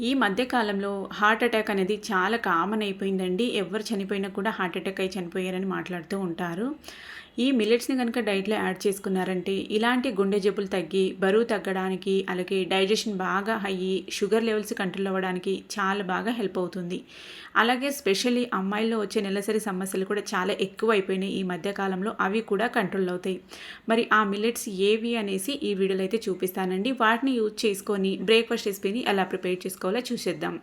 ఈ మధ్యకాలంలో heart attack అనేది చాలా కామన్ అయిపోయిందండి. ఎవరు చనిపోయినా కూడా హార్ట్ అటాక్ అయి చనిపోయారని మాట్లాడుతూ ఉంటారు. ఈ మిల్లెట్స్ని కనుక డైట్లో యాడ్ చేసుకున్నారంటే ఇలాంటి గుండె జబ్బులు తగ్గి బరువు తగ్గడానికి అలాగే డైజెషన్ బాగా అయ్యి షుగర్ లెవెల్స్ కంట్రోల్ అవ్వడానికి చాలా బాగా హెల్ప్ అవుతుంది. అలాగే స్పెషల్లీ అమ్మాయిల్లో వచ్చే నెలసరి సమస్యలు కూడా చాలా ఎక్కువ అయిపోయినాయి ఈ మధ్యకాలంలో అవి కూడా కంట్రోల్ అవుతాయి. మరి ఆ మిల్లెట్స్ ఏవి అనేసి ఈ వీడియోలో అయితే చూపిస్తానండి. వాటిని యూజ్ చేసుకొని బ్రేక్ఫాస్ట్ రెసిపీని ఎలా ప్రిపేర్ చేసుకోవాలో చూసేద్దాం.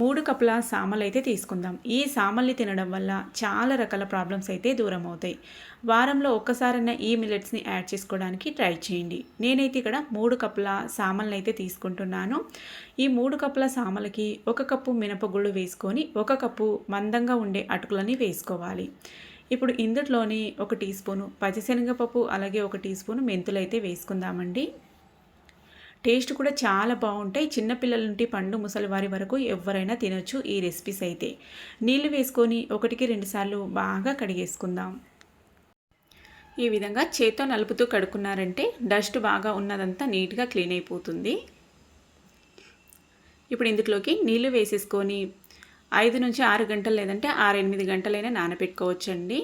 మూడు కప్పుల సామలు అయితే తీసుకుందాం. ఈ సామల్ని తినడం వల్ల చాలా రకాల ప్రాబ్లమ్స్ అయితే దూరం అవుతాయి వారంలో ఒక్కసారైనా ఈ మిల్లెట్స్ని యాడ్ చేసుకోవడానికి ట్రై చేయండి. నేనైతే ఇక్కడ మూడు కప్పుల సామల్ని అయితే తీసుకుంటున్నాను. ఈ మూడు కప్పుల సామలకి ఒక కప్పు మినపగుళ్ళు వేసుకొని ఒక కప్పు మందంగా ఉండే అటుకులని వేసుకోవాలి. ఇప్పుడు ఇందులోని ఒక టీ స్పూను పచ్చిశనగపప్పు అలాగే ఒక టీ స్పూను మెంతులు అయితే వేసుకుందామండి. టేస్ట్ కూడా చాలా బాగుంటాయి. చిన్నపిల్లల నుండి పండు ముసలి వారి వరకు ఎవరైనా తినొచ్చు ఈ రెసిపీస్ అయితే. నీళ్ళు వేసుకొని ఒకటికి రెండుసార్లు బాగా కడిగేసుకుందాం. ఈ విధంగా చేత్తో నలుపుతూ కడుక్కున్నారంటే డస్ట్ బాగా ఉన్నదంతా నీట్గా క్లీన్ అయిపోతుంది. ఇప్పుడు ఇందులోకి నీళ్ళు వేసేసుకొని ఐదు నుంచి ఆరు గంటలు లేదంటే ఆరు ఎనిమిది గంటలైనా నానబెట్టుకోవచ్చండి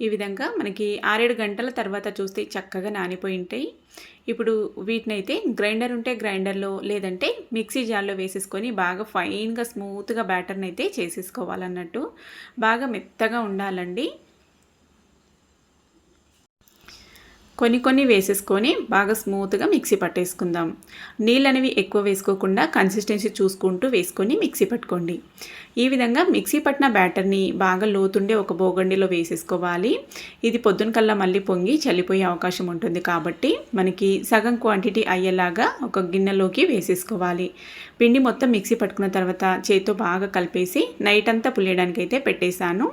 ఈ విధంగా మనకి ఆరేడు గంటల తర్వాత చూస్తే చక్కగా నానిపోయి ఉంటాయి. ఇప్పుడు వీటినైతే గ్రైండర్ ఉంటే గ్రైండర్లో లేదంటే మిక్సీ జార్లో వేసేసుకొని బాగా ఫైన్గా స్మూత్గా బ్యాటర్ని అయితే చేసేసుకోవాలన్నట్టు. బాగా మెత్తగా ఉండాలండి. కొన్ని కొన్ని వేసేసుకొని బాగా స్మూత్గా మిక్సీ పట్టేసుకుందాం. నీళ్ళు అనేవి ఎక్కువ వేసుకోకుండా కన్సిస్టెన్సీ చూసుకుంటూ వేసుకొని మిక్సీ పట్టుకోండి. ఈ విధంగా మిక్సీ పట్టిన బ్యాటర్ని బాగా లోతుండే ఒక బోగండిలో వేసేసుకోవాలి. ఇది పొద్దున కల్లా మళ్ళీ పొంగి చల్లిపోయే అవకాశం ఉంటుంది కాబట్టి మనకి సగం క్వాంటిటీ అయ్యేలాగా ఒక గిన్నెలోకి వేసేసుకోవాలి. పిండి మొత్తం మిక్సీ పట్టుకున్న తర్వాత చేతితో బాగా కలిపేసి నైట్ అంతా పులియడానికి అయితే పెట్టేశాను.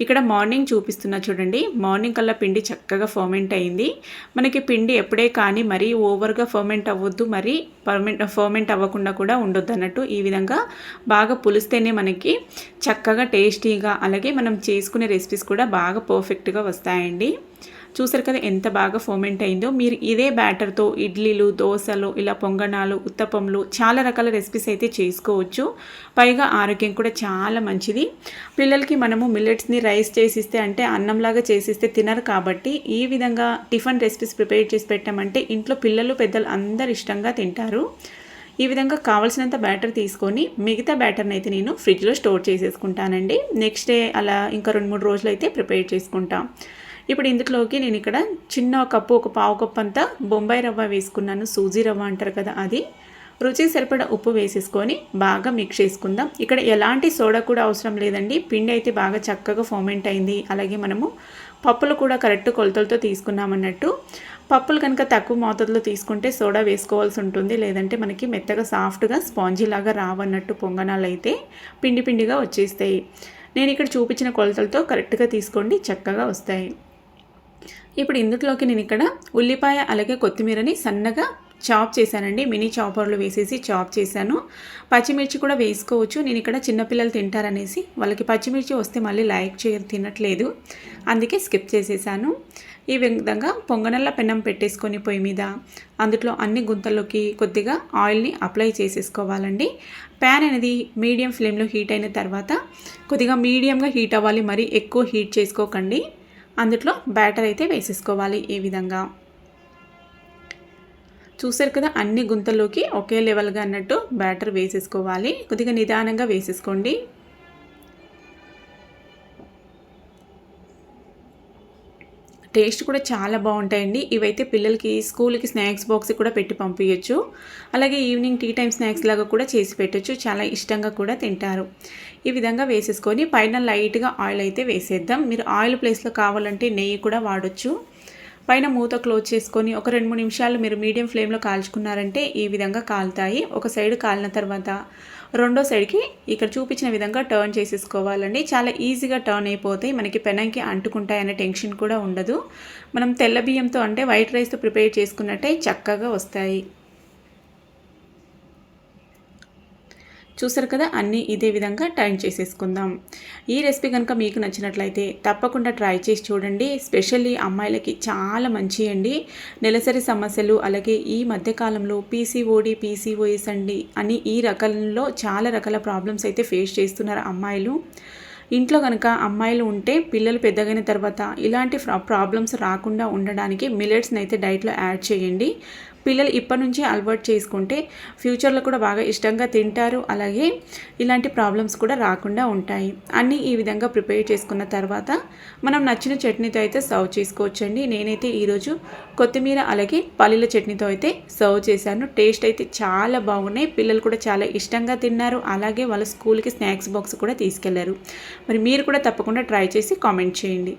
ఇక్కడ మార్నింగ్ చూపిస్తున్నా చూడండి మార్నింగ్ కల్లా పిండి చక్కగా ఫర్మెంట్ అయింది. మనకి పిండి ఎప్పుడే కానీ మరీ ఓవర్గా ఫర్మెంట్ అవ్వద్దు మరీ ఫర్మెంట్ ఫర్మెంట్ అవ్వకుండా కూడా ఉండొద్దు అన్నట్టు ఈ విధంగా బాగా పులిస్తేనే మనకి చక్కగా టేస్టీగా అలాగే మనం చేసుకునే రెసిపీస్ కూడా బాగా పర్ఫెక్ట్గా వస్తాయండి. చూసారు కదా ఎంత బాగా ఫోమెంట్ అయిందో. మీరు ఇదే బ్యాటర్తో ఇడ్లీలు దోశలు ఇలా పొంగనాలు ఉత్తపంలు చాలా రకాల రెసిపీస్ అయితే చేసుకోవచ్చు. పైగా ఆరోగ్యం కూడా చాలా మంచిది. పిల్లలకి మనము మిల్లెట్స్ని రైస్ చేసిస్తే అంటే అన్నంలాగా చేసిస్తే తినరు కాబట్టి ఈ విధంగా టిఫిన్ రెసిపీస్ ప్రిపేర్ చేసి పెట్టామంటే ఇంట్లో పిల్లలు పెద్దలు అందరు ఇష్టంగా తింటారు. ఈ విధంగా కావాల్సినంత బ్యాటర్ తీసుకొని మిగతా బ్యాటర్ని అయితే నేను ఫ్రిడ్జ్లో స్టోర్ చేసేసుకుంటానండి. నెక్స్ట్ డే అలా ఇంకా రెండు మూడు రోజులు అయితే ప్రిపేర్ చేసుకుంటాం. ఇప్పుడు ఇందులోకి నేను ఇక్కడ చిన్న కప్పు ఒక పావు కప్పు అంతా బొంబాయి రవ్వ వేసుకున్నాను. సూజీ రవ్వ అంటారు కదా అది. రుచి సరిపడ ఉప్పు వేసేసుకొని బాగా మిక్స్ చేసుకుందాం. ఇక్కడ ఎలాంటి సోడా కూడా అవసరం లేదండి. పిండి అయితే బాగా చక్కగా ఫోమెంట్ అయింది. అలాగే మనము పప్పులు కూడా కరెక్ట్ కొలతలతో తీసుకున్నామన్నట్టు పప్పులు కనుక తక్కువ మోతాదులో తీసుకుంటే సోడా వేసుకోవాల్సి ఉంటుంది. లేదంటే మనకి మెత్తగా సాఫ్ట్గా స్పాంజీ లాగా రావన్నట్టు పొంగనాలు అయితే పిండి పిండిగా వచ్చేస్తాయి. నేను ఇక్కడ చూపించిన కొలతలతో కరెక్ట్గా తీసుకోండి. చక్కగా వస్తాయి. ఇప్పుడు ఇందులోకి నేను ఇక్కడ ఉల్లిపాయ అలాగే కొత్తిమీరని సన్నగా చాప్ చేశానండి. మినీ చాపర్లు వేసేసి చాప్ చేశాను. పచ్చిమిర్చి కూడా వేసుకోవచ్చు. నేను ఇక్కడ చిన్నపిల్లలు తింటారనేసి వాళ్ళకి పచ్చిమిర్చి వస్తే మళ్ళీ లైక్ చేయ తినట్లేదు. అందుకే స్కిప్ చేసేసాను. ఈ విధంగా పొంగనల్ల పెన్నం పెట్టేసుకొని పొయ్యి మీద అందులో అన్ని గుంతల్లోకి కొద్దిగా ఆయిల్ని అప్లై చేసేసుకోవాలండి. ప్యాన్ అనేది మీడియం ఫ్లేమ్లో హీట్ అయిన తర్వాత కొద్దిగా మీడియంగా హీట్ అవ్వాలి. మరి ఎక్కువ హీట్ చేసుకోకండి. అందులో బ్యాటర్ అయితే వేసేసుకోవాలి ఈ విధంగా. చూసారు కదా అన్ని గుంతల్లోకి ఒకే లెవెల్గా అన్నట్టు బ్యాటర్ వేసేసుకోవాలి. కొద్దిగా నిదానంగా వేసేసుకోండి. టేస్ట్ కూడా చాలా బాగుంటాయండి. ఇవైతే పిల్లలకి స్కూల్కి స్నాక్స్ బాక్స్ కూడా పెట్టి పంపించచ్చు అలాగే ఈవినింగ్ టీ టైం స్నాక్స్ లాగా కూడా చేసి పెట్టచ్చు. చాలా ఇష్టంగా కూడా తింటారు. ఈ విధంగా వేసేసుకొని పైన లైట్గా ఆయిల్ అయితే వేసేద్దాం. మీరు ఆయిల్ ప్లేస్లో కావాలంటే నెయ్యి కూడా వాడచ్చు. పైన మూత క్లోజ్ చేసుకొని ఒక రెండు మూడు నిమిషాలు మీరు మీడియం ఫ్లేమ్లో కాల్చుకున్నారంటే ఈ విధంగా కాలుతాయి. ఒక సైడ్ కాలిన తర్వాత రెండో సైడ్కి ఇక్కడ చూపించిన విధంగా టర్న్ చేసేసుకోవాలండి. చాలా ఈజీగా టర్న్ అయిపోతాయి. మనకి పెనంకి అంటుకుంటాయనే టెన్షన్ కూడా ఉండదు. మనం తెల్ల బియ్యంతో అంటే వైట్ రైస్తో ప్రిపేర్ చేసుకున్నట్టే చక్కగా వస్తాయి. చూసారు కదా అన్నీ ఇదే విధంగా టైం చేసేసుకుందాం. ఈ రెసిపీ కనుక మీకు నచ్చినట్లయితే తప్పకుండా ట్రై చేసి చూడండి. స్పెషల్లీ అమ్మాయిలకి చాలా మంచి అండి. నెలసరి సమస్యలు అలాగే ఈ మధ్యకాలంలో పీసీఓడి పీసీఓఎస్ అండి అని ఈ రకంలో చాలా రకాల ప్రాబ్లమ్స్ అయితే ఫేస్ చేస్తున్నారు అమ్మాయిలు. ఇంట్లో కనుక అమ్మాయిలు ఉంటే పిల్లలు పెద్దగైన తర్వాత ఇలాంటి ప్రాబ్లమ్స్ రాకుండా ఉండడానికి మిలెట్స్ని అయితే డైట్లో యాడ్ చేయండి. పిల్లలు ఇప్పటి నుంచి అలవాటు చేసుకుంటే ఫ్యూచర్లో కూడా బాగా ఇష్టంగా తింటారు. అలాగే ఇలాంటి ప్రాబ్లమ్స్ కూడా రాకుండా ఉంటాయి. అన్నీ ఈ విధంగా ప్రిపేర్ చేసుకున్న తర్వాత మనం నచ్చిన చట్నీతో అయితే సర్వ్ చేసుకోవచ్చండి. నేనైతే ఈరోజు కొత్తిమీర అలాగే పల్లీల చట్నీతో అయితే సర్వ్ చేశాను. టేస్ట్ అయితే చాలా బాగున్నాయి. పిల్లలు కూడా చాలా ఇష్టంగా తిన్నారు. అలాగే వాళ్ళ స్కూల్కి స్నాక్స్ బాక్స్ కూడా తీసుకెళ్ళారు. మరి మీరు కూడా తప్పకుండా ట్రై చేసి కామెంట్ చేయండి.